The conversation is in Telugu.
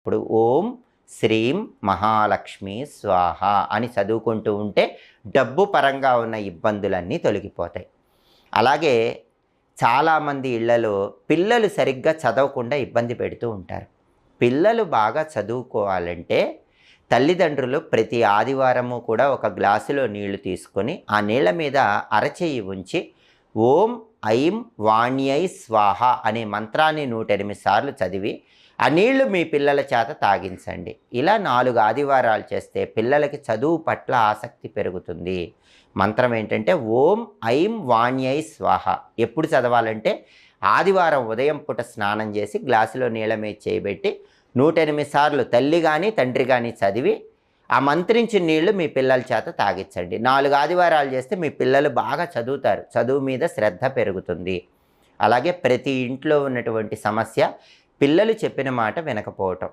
ఇప్పుడు ఓం శ్రీం మహాలక్ష్మి స్వాహ అని చదువుకుంటూ ఉంటే డబ్బు పరంగా ఉన్న ఇబ్బందులన్నీ తొలగిపోతాయి. అలాగే చాలామంది ఇళ్ళలో పిల్లలు సరిగ్గా చదవకుండా ఇబ్బంది పెడుతూ ఉంటారు. పిల్లలు బాగా చదువుకోవాలంటే తల్లిదండ్రులు ప్రతి ఆదివారము కూడా ఒక గ్లాసులో నీళ్ళు తీసుకొని ఆ నీళ్ళ మీద అరచేయి ఉంచి ఓం ఐం వాణ్యై స్వాహ అనే మంత్రాన్ని నూట ఎనిమిది సార్లు చదివి ఆ నీళ్ళు మీ పిల్లల చేత తాగించండి. ఇలా నాలుగు ఆదివారాలు చేస్తే పిల్లలకి చదువు పట్ల ఆసక్తి పెరుగుతుంది. మంత్రం ఏంటంటే ఓం ఐం వాణ్యై స్వాహ. ఎప్పుడు చదవాలంటే ఆదివారం ఉదయం పూట స్నానం చేసి గ్లాసులో నీళ్ళ మీద చేయబెట్టి నూట ఎనిమిది సార్లు తల్లి కానీ తండ్రి కానీ చదివి ఆ మంత్రించిన నీళ్ళు మీ పిల్లల చేత తాగించండి నాలుగు ఆదివారాలు చేస్తే మీ పిల్లలు బాగా చదువుతారు. చదువు మీద శ్రద్ధ పెరుగుతుంది. అలాగే ప్రతి ఇంట్లో ఉన్నటువంటి సమస్య పిల్లలు చెప్పిన మాట వినకపోవటం.